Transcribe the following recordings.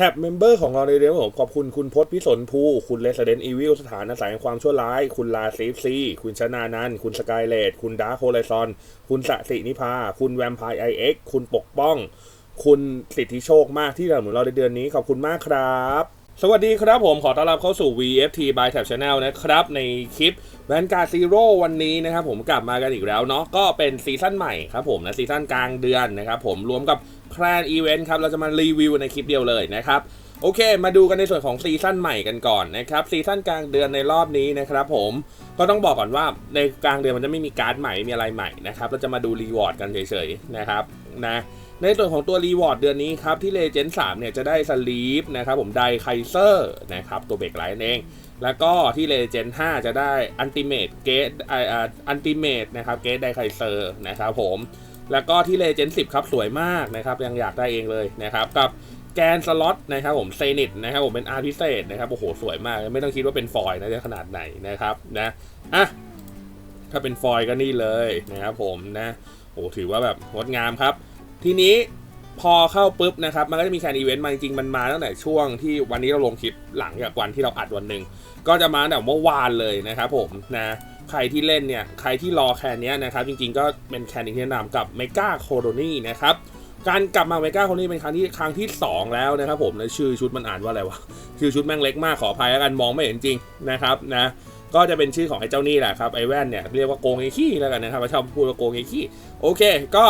ท็บเมมเบอร์ของเราในเรื่องผมขอบคุณคุณพศพิสนภู คุณเลสเดนอีวิลสถานอาศัยความชั่วร้าย คุณลาซีฟซี คุณชนานันคุณสกายเลดคุณดาร์คโฮไลซอน คุณสสินิพา คุณแวมไพร์ไอเอ็กคุณปกป้อง คุณสิทธิโชคมากที่สนับสนุนเราในเดือนนี้ขอบคุณมากครับ สวัสดีครับผมขอต้อนรับเข้าสู่ VFT by Tab Channel นะครับ ในคลิปแวนการ์ซีโร่วันนี้นะครับผมกลับมากันอีกแล้วเนาะก็เป็นซีซั่นใหม่ครับผมนะซีซั่นกลางเดือนนะครับผมรวมกับ แคลนอีเวนต์ครับ เราจะมารีวิวในคลิปเดียวเลยนะครับ โอเค มาดูกันในส่วนของซีซั่นใหม่กันก่อนนะครับ ซีซั่นกลางเดือนในรอบนี้นะครับผม ก็ต้องบอกก่อนว่าในกลางเดือนมันจะไม่มีการ์ดใหม่มีอะไรใหม่นะครับ เราจะมาดูรีวอร์ดกันเฉยๆนะครับนะในส่วนของตัวรีวอร์ดเดือนนี้ครับ ที่เลเจนด์3เนี่ยจะได้สลีปนะครับผมไดไคเซอร์นะครับตัวเบรกไลน์นั่นเอง แล้วก็ที่เลเจนด์5จะได้อันติเมตเกตอันติเมตนะครับเกตไดไคเซอร์นะครับผม แล้วก็ที่เลเจนด์สิครับสวยมากนะครับยังอยากได้เองเลยนะครับกับแกนสล็อตนะครับผมเซนิตนะครับผมเป็นอาร์พิเศษนะครับโอ้โหสวยมากไม่ต้องคิดว่าเป็นฟอยล์นะจะขนาดไหนนะครับนะอะถ้าเป็นฟอยล์ก็นี่เลยนะครับผมนะโอ้ถือว่าแบบงดงามครับ ทีนี้ พอเข้าปุ๊บนะครับ มันก็จะมีแคนอีเวนต์มาจริงๆ มันมาตั้งแต่ช่วงที่วันนี้เราลงคลิปหลังจากวันที่เราอัดวันหนึ่งก็จะมาตั้งแต่เมื่อวานเลยนะครับผมนะใครที่เล่นเนี่ย ใครที่รอแคนนี้นะครับ จริงๆก็เป็นแคนที่แนะนำกับเมกาโคโรนีนะครับการกลับมาเมกาโคโรนีเป็นครั้งที่ครั้งที่ 2 แล้วนะครับผมและชื่อชุดมันอ่านว่าอะไรวะชื่อชุดแม่งเล็กมากขออภัยแล้วกันมองไม่เห็นจริงนะครับนะก็จะเป็นชื่อของไอ้เจ้านี่แหละครับไอ้แว่นเนี่ยเรียกว่าโกงไอ้ขี้แล้วกันนะครับชอบพูดว่าโกงไอ้ขี้โอเค ก็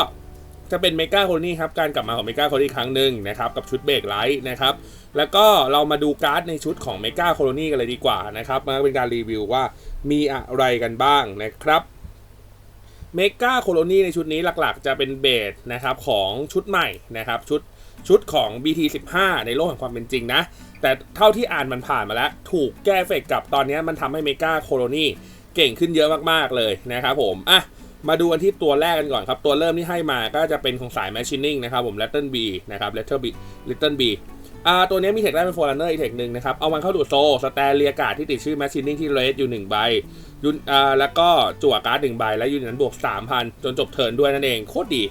จะเป็นเมกาโครนี่ครับการกลับมาของเมกาโครนี่ครั้งหนึ่งนะครับกับชุดเบรกไลท์นะครับแล้วก็เรามาดูการ์ดในชุดของเมกาโคลนี่กันเลยดีกว่านะครับมาเป็นการรีวิวว่ามีอะไรกันบ้างนะครับเมกาโคโลนีในชุดนี้หลักๆ จะเป็นเบสนะครับของชุดใหม่นะครับชุดชุดของ BT15 ในโลกแห่งความเป็นจริงนะ แต่เท่าที่อ่านมันผ่านมาแล้ว ถูกแก้เฟกกับตอนนี้มันทำให้เมกาโคโลนีเก่งขึ้นเยอะมากๆเลยนะครับผมอะ มาดูกันที่ตัวแรกกันก่อนครับ ตัวเริ่มที่ให้มาก็จะเป็นของสาย Machining นะครับผม Letter B นะครับ Letter B Little B อ่าตัวนี้มีเทคได้เป็นโฟร์เนอร์อีเทคหนึ่งนะครับ เอามันเข้าดูดโซ สแตเรียการ์ดที่ติดชื่อ Machining ที่เรสอยู่1ใบยุนอ่าแล้วก็จั่วการ์ดหนึ่งใบ แล้วยูนนั้นบวก 3,000 จนจบเทิร์นด้วยนั่นเอง โคตรดี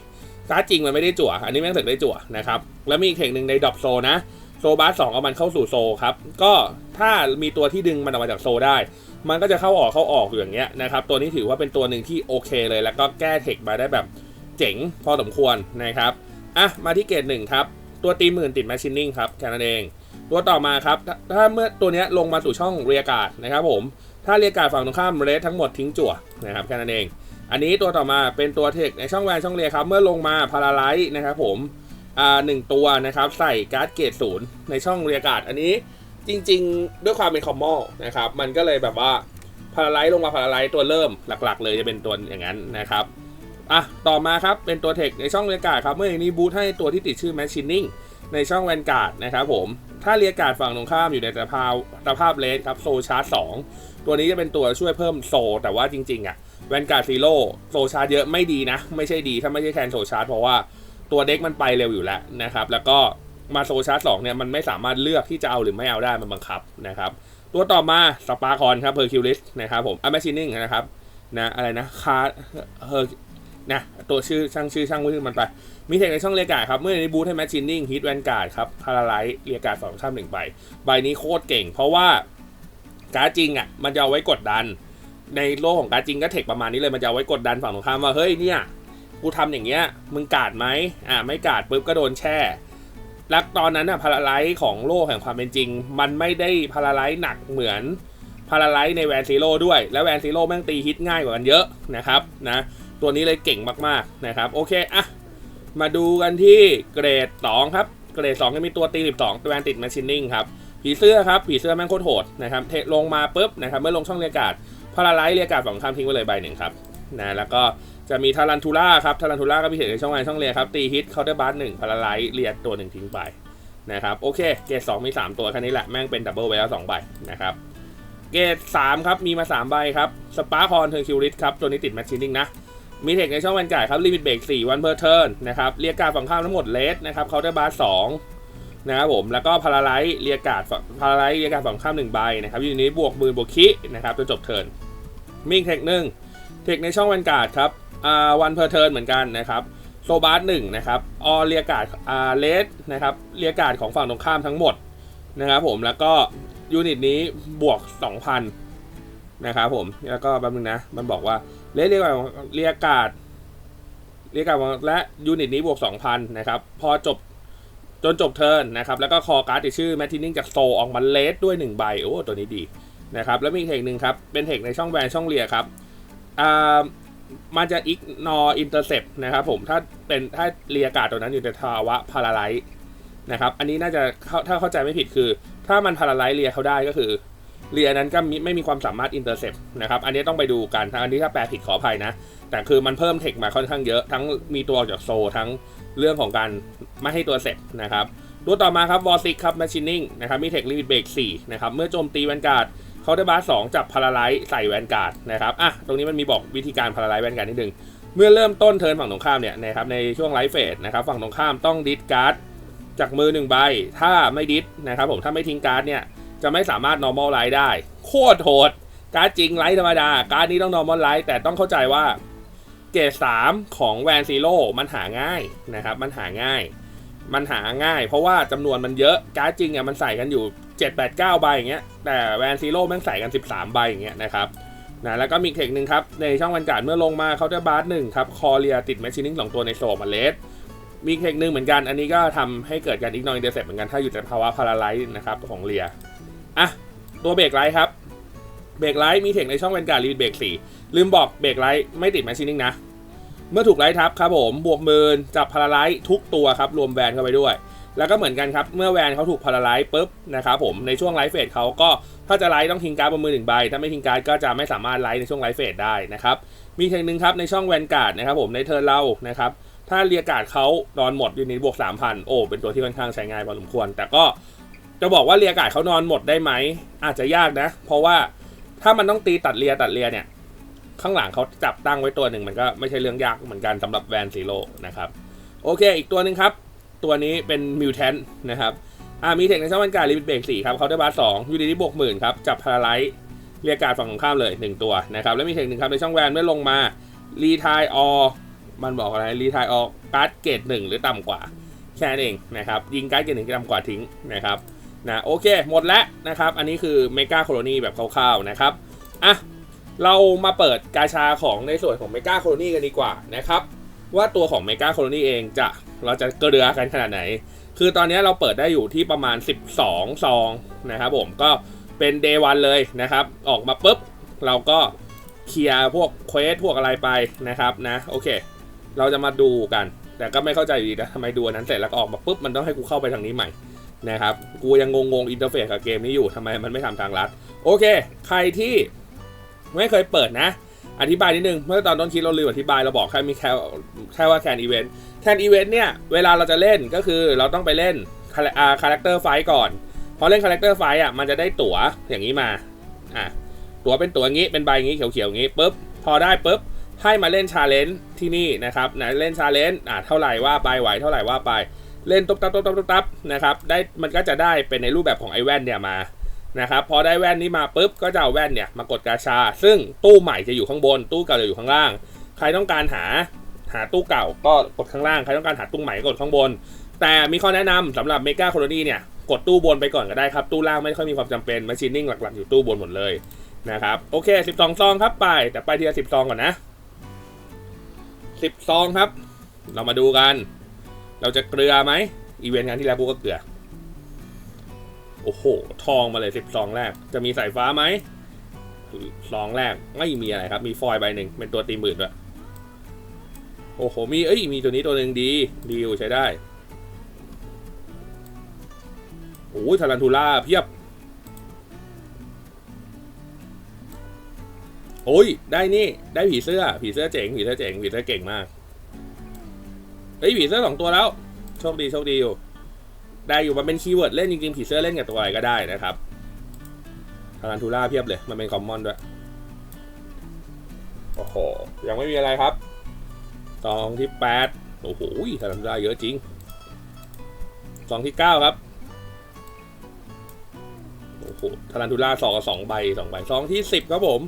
การ์ดจริงมันไม่ได้จั่ว อันนี้แม่งถึกได้จั่วนะครับ แล้วมีอีกเทคหนึ่งในดรอปโซนะ โซบาสสองเอามันเข้าสู่โซครับ ก็ถ้ามีตัวที่ดึงมันออกมาจากโซได้ มันก็จะเข้าออกเข้าออกอย่างเงี้ยนะครับ ตัวนี้ถือว่าเป็นตัวหนึ่งที่โอเคเลย แล้วก็แก้เทคมาได้แบบเจ๋งพอสมควรนะครับอะมาที่เกรดหนึ่งครับ ตัวตีหมื่นติดแมชชีนนิ่งครับแค่นั้นเอง ตัวต่อมาครับ ถ้าถ้าเมื่อตัวนี้ลงมาสู่ช่องเรียกาดนะครับผมถ้าเรียกาดฝั่งตรงข้ามเรสทั้งหมดทิ้งจั่วนะครับแค่นั้นเอง อันนี้ตัวต่อมาเป็นตัวเทคในช่องแวนช่องเรียครับ เมื่อลงมาพาราไลท์นะครับผมอ่าหนึ่งตัวนะครับใส่การ์ดเกรดศูนย์ในช่องเรียกาดอันนี้ จริง ๆ ด้วยความเป็นคอมมอลนะครับ มันก็เลยแบบว่าพาราไลท์ลงมาพาราไลท์ตัวเริ่มหลัก ๆ เลยจะเป็นตัวอย่างนั้นนะครับอะต่อมาครับเป็นตัวเทคในช่องเรียกาดครับเมื่ออย่างนี้บูทให้ตัวที่ติดชื่อ Machining ในช่องแวนการ์ดนะครับผมถ้าเรียกาดฝั่งตรงข้ามอยู่ในสภาพสภาพเลสครับโซชาร์จ2ตัวนี้จะเป็นตัวช่วยเพิ่มโซ แต่ว่าจริง ๆอะแวนการ์ดซีโร่โซชาร์จเยอะไม่ดีนะ ไม่ใช่ดีถ้าไม่ใช่แคนโซชาร์จเพราะว่าตัวเด็กมันไปเร็วอยู่แล้วนะครับ แล้วก็ มาโซชาร์จ2เนี่ยมันไม่สามารถเลือกที่จะเอาหรือไม่เอาได้มันบังคับนะครับตัวต่อมาสปาคอนครับเพอร์คิวลิสนะครับผมอะแมชชีนิ่งนะครับนะอะไรนะคาเฮอร์นะตัวชื่อช่างชื่อช่างมือมันไป มีเทคในช่องเรียกาดครับเมื่อในบูทให้แมชชีนิ่งฮิตแวนการ์ดครับพาราไลท์เรียการ์ดสองข้ามหนึ่งใบใบนี้โคตรเก่ง เพราะว่าการ์ดจริงอะมันจะเอาไว้กดดัน ในโลกของการ์ดจริงก็เทคประมาณนี้เลยมันจะเอาไว้กดดันฝั่งตรงข้ามว่าเฮ้ยเนี่ยกูทำอย่างเงี้ยมึงกาดไหมอ่าไม่กาดปุ๊บก็โดนแช่ แล้วตอนนั้นอะพาราไลท์ของโลกแห่งความเป็นจริง มันไม่ได้พาราไลท์หนักเหมือนพาราไลท์ในแวนซีโร่ด้วย แล้วแวนซีโร่แม่งตีฮิตง่ายกว่ากันเยอะนะครับนะ ตัวนี้เลยเก่งมากๆนะครับ โอเคอะมาดูกันที่เกรด 2 ครับ เกรด2ก็มีตัวตี 12 ตัวแวนติดแมชชีนิ่งครับ ผีเสื้อครับ ผีเสื้อแม่งโคตรโหดนะครับ เทลงมาปุ๊บนะครับ เมื่อลงช่องเรียการ์ดพาราไลท์เรียการ์ดสองข้ามทิ้งไปเลยใบหนึ่งครับนะแล้วก็ จะมีทารันทูล่าครับทารันทูล่าก็มีเห็นในช่องแวนช่องเรียครับ ตีฮิตเคาน์เตอร์บาร์หนึ่งพาราไลท์เรียตัวหนึ่งทิ้งไปนะครับ โอเค เกรด2มี3ตัวแค่นี้แหละ แม่งเป็นดับเบิลไว้แล้ว2ใบนะครับ เกรด3ครับ มีมา3ใบครับสปาร์คอนเทอร์คิวริสครับ ตัวนี้ติดแมชชีนิ่งนะ มีเทคในช่องแวนการ์ดครับลิมิตเบรก4วันเพอร์เทิร์นนะครับเรียกการฝั่งข้ามทั้งหมดเลสนะครับเคาน์เตอร์บาร์2นะครับผมแล้วก็พาราไลท์เรียกการ์ดพาราไลท์เรียกการดฝั่งข้าม1ใบนะครับอยู่ในนี้บวกหมื่นบวกคินะครับจนจบเทิร์นมีเทคหนึ่งเทคในช่องแวนการ์ดครับ อ่าวันเพอร์เทิร์นเหมือนกันนะครับโซบาร์หนึ่งนะครับออเรียกาดอ่าเลสนะครับเรียกาดของฝั่งตรงข้ามทั้งหมดนะครับผมแล้วก็ยูนิตนี้บวก 2,000นะครับผมแล้วก็แป๊บนึงนะ มันบอกว่าเลสเรียกาดเรียกาดเรียกาดและยูนิตนี้บวก 2,000นะครับพอจบจนจบเทิร์นนะครับแล้วก็คอการ์ดที่ชื่อแมททินิ่งจากโซออกมาเลสด้วย1ใบโอ้ตัวนี้ดีนะครับแล้วมีเทคหนึ่งครับเป็นเทคในช่องแวนช่องเรียครับอ่า มันจะ ignore intercept นะครับผมถ้าเป็นถ้าเรียกาศตัวนั้นอยู่ในภาวะพาราไลท์นะครับอันนี้น่าจะเข้าถ้าเข้าใจไม่ผิดคือ ถ้ามันพาราไลท์เรียเขาได้ก็คือเรียนั้นก็มิไม่มีความสามารถ intercept นะครับอันนี้ต้องไปดูกันอันนี้ถ้าแปลผิดขออภัยนะ แต่คือมันเพิ่มเทคมาค่อนข้างเยอะ ทั้งมีตัวออกจากโซทั้งเรื่องของการไม่ให้ตัวเสร็จนะครับตัวต่อมาครับวอซิกครับ machining นะครับมีเทคลิมิตเบรก4นะครับเมื่อโจมตีแวนการ์ด เขาได้บาร์สองจับพาราไลท์ใส่แวนการ์ดนะครับอะตรงนี้มันมีบอกวิธีการพาราไลท์แวนการ์ดนิดนึงเมื่อเริ่มต้นเทิร์นฝั่งตรงข้ามเนี่ยนะครับในช่วงไลฟ์เฟสนะครับฝั่งตรงข้ามต้องดิสการ์ดจากมือหนึ่งใบ ถ้าไม่ดิสนะครับผมถ้าไม่ทิ้งการ์ดเนี่ยจะไม่สามารถ normal ไลท์ได้ โคตรโหดการ์ดจริงไลท์ธรรมดา การ์ดนี้ต้อง normal ไลท์แต่ต้องเข้าใจว่าเกรดสามของแวนซีโร่มันหาง่ายนะครับมันหาง่าย มันหาง่าย เพราะว่าจำนวนมันเยอะการ์ดจริงเนี่ยมันใส่กันอยู่ 7 8 9ใบอย่างเงี้ยแต่แวนซีโร่แม่งใส่กัน 13ใบอย่างเงี้ยนะครับนะแล้วก็มีเทคหนึ่งครับ ในช่องวันการดเมื่อลงมาเขาจะบาร์หนึ่งครับ คอเรียติดแมชชีนิ่งสองตัวในโซมาเลสมีเทคหนึ่งเหมือนกัน อันนี้ก็ทำให้เกิดการอิกนออินเตอร์เซ็ปเหมือนกันถ้าอยู่ในภาวะพาราไลท์นะครับของเรียอะตัวเบรกไลท์ครับเบรกไลท์มีเทคในช่องแวนการ์ดลิมิตเบรกสี่ลืมบอกเบรกไลท์ไม่ติดแมชชีนิ่งนะเมื่อถูกไลท์ทับครับผมบวกหมื่นจับพาราไลท์ทุกตัวครับรวมแวนเข้าไปด้วย แล้วก็เหมือนกันครับ เมื่อแวนเขาถูกพาราไลท์ปุ๊บนะครับผมในช่วงไลฟ์เฟสเขาก็ถ้าจะไลท์ต้องทิ้งการ์ดบนมือหนึ่งใบ ถ้าไม่ทิ้งการ์ดก็จะไม่สามารถไลท์ในช่วงไลฟ์เฟสได้นะครับ มีเทคนึงครับในช่องแวนการ์ดนะครับผมในเทิร์นเรานะครับถ้าเรียการ์ดเขานอนหมดยูนิตบวก3,000 โอ้ เป็นตัวที่ค่อนข้างใช้ง่ายพอสมควร แต่ก็จะบอกว่าเรียการ์ดเขานอนหมดได้ไหม อาจจะยากนะ เพราะว่าถ้ามันต้องตีตัดเรียตัดเรียเนี่ย ข้างหลังเขาจับตั้งไว้ตัวหนึ่งมันก็ไม่ใช่เรื่องยากเหมือนกันสำหรับแวนซีโร่นะครับ โอเค อีกตัวหนึ่งครับ ตัวนี้เป็นมิวแทนนะครับอ่ามีเทคในช่องวันการลิมิตเบรกสี่ครับเขาได้บาร์สองยูดีนิตบวกหมื่นครับจับพาราไลท์เรียกการฝั่งตรงข้ามเลย 1 ตัวนะครับ แล้วมีเทคหนึ่งครับในช่องแวนเมื่อลงมารีทายออมันบอกอะไรรีทายออการ์ดเกรดหนึ่งหรือต่ำกว่า แค่นั้นเองนะครับยิงการ์ดเกรดหนึ่งต่ำกว่าทิ้งนะครับนะโอเคหมดแล้วนะครับ อันนี้คือเมกาโคโลนีแบบคร่าวๆนะครับอะเรามาเปิดกาชาของในส่วนของเมกาโคโลนีกันดีกว่านะครับว่าตัวของเมกาโคโลนีเองจะ เราจะเกลือกันขนาดไหน คือตอนนี้เราเปิดได้อยู่ที่ประมาณ 12 ซองนะครับผมก็เป็นเดย์วันเลยนะครับ ออกมาปุ๊บ เราก็เคลียร์พวกเควสพวกอะไรไปนะครับนะโอเค เราจะมาดูกัน แต่ก็ไม่เข้าใจดีนะทำไมดูอันนั้นเสร็จแล้วก็ออกมาปุ๊บมันต้องให้กูเข้าไปทางนี้ใหม่นะครับกูยังงงๆอินเทอร์เฟซกับเกมนี้อยู่ทำไมมันไม่ทำทางลัด โอเค ใครที่ไม่เคยเปิดนะ อธิบายนิดนึง เมื่อตอนต้นคลิปเราลืมอธิบายเราบอกแค่มีแค่แค่ว่าแคนอีเวนต์ แคนอีเวนต์เนี่ยเวลาเราจะเล่นก็คือเราต้องไปเล่นคาแรคเตอร์ไฟก่อนพอเล่นคาแรคเตอร์ไฟอะมันจะได้ตั๋วอย่างนี้มาอะตั๋วเป็นตั๋วอย่างนี้เป็นใบอย่างนี้เขียวๆอย่างนี้ปุ๊บพอได้ปุ๊บให้มาเล่นชาเลนจ์ที่นี่นะครับนะเล่นชาเลนจ์อะเท่าไหร่ว่าไปไหวเท่าไหร่ว่าไปเล่นตุ๊บตับตุ๊บตับตุ๊บตับนะครับได้มันก็จะได้เป็นในรูปแบบของไอแว่นเนี่ยมานะครับพอได้แว่นนี้มาปุ๊บก็จะเอาแว่นเนี่ยมากดกาชา ซึ่งตู้ใหม่จะอยู่ข้างบน ตู้เก่าจะอยู่ข้างล่าง ใครต้องการหา หาตู้เก่าก็กดข้างล่าง ใครต้องการหาตู้ใหม่ก็กดข้างบน แต่มีข้อแนะนำสำหรับเมกาโคโลนีเนี่ยกดตู้บนไปก่อนก็ได้ครับ ตู้ล่างไม่ค่อยมีความจำเป็นมาชินนิ่งหลักๆ อยู่ตู้บนหมดเลยนะครับ โอเค 12 ซองครับไป แต่ไปทีละ10 ซองก่อนนะ 10 ซองครับ เรามาดูกัน เราจะเกลือไหมอีเวนต์งานที่แล้วกูก็เกลือ โอ้โห ทองมาเลยสิบซองแรก จะมีสายฟ้าไหมซองแรกไม่มีอะไรครับ มีฟอยล์ใบหนึ่งเป็นตัวตีหมื่นด้วย โอ้โห มี เอ้ย มีตัวนี้ตัวหนึ่งดี ดีอยู่ใช้ได้ โอ้ยทารันทูล่าเพียบ โอ้ย ได้นี่ ได้ผีเสื้อ ผีเสื้อเจ๋ง ผีเสื้อเจ๋ง ผีเสื้อเก่งมาก เฮ้ย ผีเสื้อสองตัวแล้ว โชคดี โชคดีอยู่ ได้อยู่ มันเป็นคีย์เวิร์ดเล่นจริงๆ ผีเสื้อเล่นกับตัวอะไรก็ได้นะครับทารันทูล่าเพียบเลย มันเป็นคอมมอนด้วย โอ้โห ยังไม่มีอะไรครับ ซองที่แปดโอ้โหทารันทูล่าเยอะจริงซองที่เก้าครับโอ้โหทารันทูล่าสองกับสองใบสองใบซองที่สิบครับผม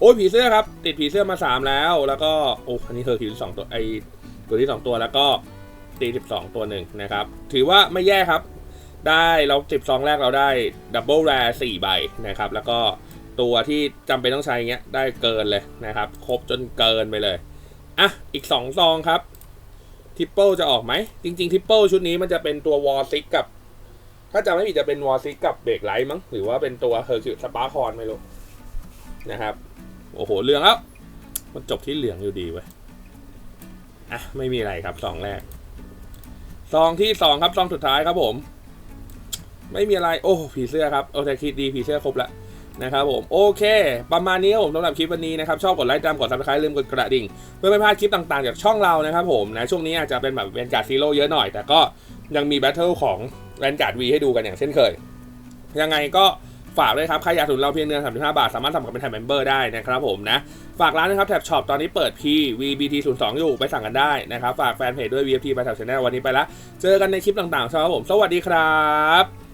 โอ้ยผีเสื้อครับ ติดผีเสื้อมาสามแล้ว แล้วก็โอ้อันนี้เธอผีสองตัวไอตัวที่สองตัวแล้วก็ตีสิบสองตัวหนึ่งนะครับ ถือว่าไม่แย่ครับ ได้เราสิบซองแรกเราได้ดับเบิลแรร์สี่ใบนะครับ แล้วก็ตัวที่จำเป็นต้องใช้เงี้ยได้เกินเลยนะครับ ครบจนเกินไปเลย อะ อีกสองซองครับ ทิปเปิลจะออกไหม จริง ๆ ทิปเปิลชุดนี้มันจะเป็นตัววอลซิกกับ ถ้าจำไม่ผิดจะเป็นวอลซิกกับเบรกไลท์มั้ง หรือว่าเป็นตัวเฮอร์คิวสปาร์คอนไม่รู้ นะครับ โอ้โห เหลืองแล้ว มันจบที่เหลืองอยู่ดีเว้ย อะ ไม่มีอะไรครับซองแรก ซองที่สองครับซองสุดท้ายครับผม ไม่มีอะไร โอ้ ผีเสื้อครับ โอเคคิดดี ผีเสื้อครบแล้ว นะครับผมโอเค ประมาณนี้ครับผมสำหรับคลิปวันนี้นะครับชอบกดไลค์ตามกดซับสไครต์ลืมกดกระดิ่ง เพื่อไม่พลาดคลิปต่างๆ จากช่องเรานะครับผมนะช่วงนี้อาจจะเป็นแบบเป็นการซีโร่เยอะหน่อย แต่ก็ยังมีแบทเทิลของแวนการ์ดวีให้ดูกันอย่างเช่นเคย ยังไงก็ฝากด้วยครับใครอยากสนุนเราเพียงเดือน35 บาท สามารถสมัครเป็นแท็บเมมเบอร์ได้นะครับผมนะ ฝากร้านนะครับแท็บช็อปตอนนี้เปิด P VBT 0 2 อยู่ไปสั่งกันได้นะครับ ฝากแฟนเพจด้วย VFT ไปแท็บชแนลวันนี้ไปละ เจอกันในคลิปต่างๆครับผม สวัสดีครับ